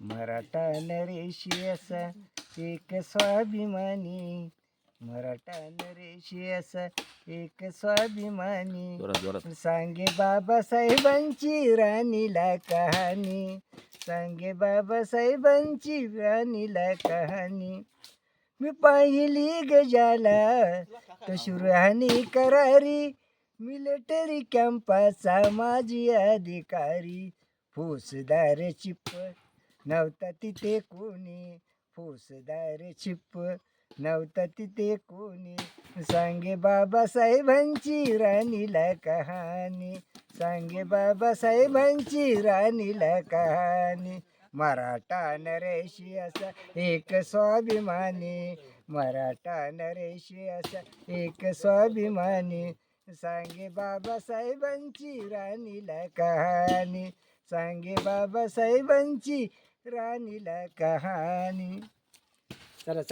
मराठा नरेशी असा एक स्वाभिमानी. मराठा नरेशी असा एक स्वाभिमानी. सांगे बाबासाहेबांची राणीला कहाणी. सांगे बाबासाहेबांची राणीला कहाणी. मी पाहिली गजाला कशुरहानी करारी. मिलिटरी कॅम्पाचा माझी अधिकारी. फौसदार चिप्प नव्हता तिथे कोणी फौसदार चिप्प नव्हता तिथे कोणी सांगे बाबासाहेबांची राणीला कहाणी. सांगे बाबासाहेबांची राणीला कहाणी. मराठा नरेशी असा एक स्वाभिमानी. मराठा नरेशी असा एक स्वाभिमानी. सांगे बाबासाहेबांची राणीला कहाणी. सांगे बाबासाहेबांची राणीला कहाणी. चला चला.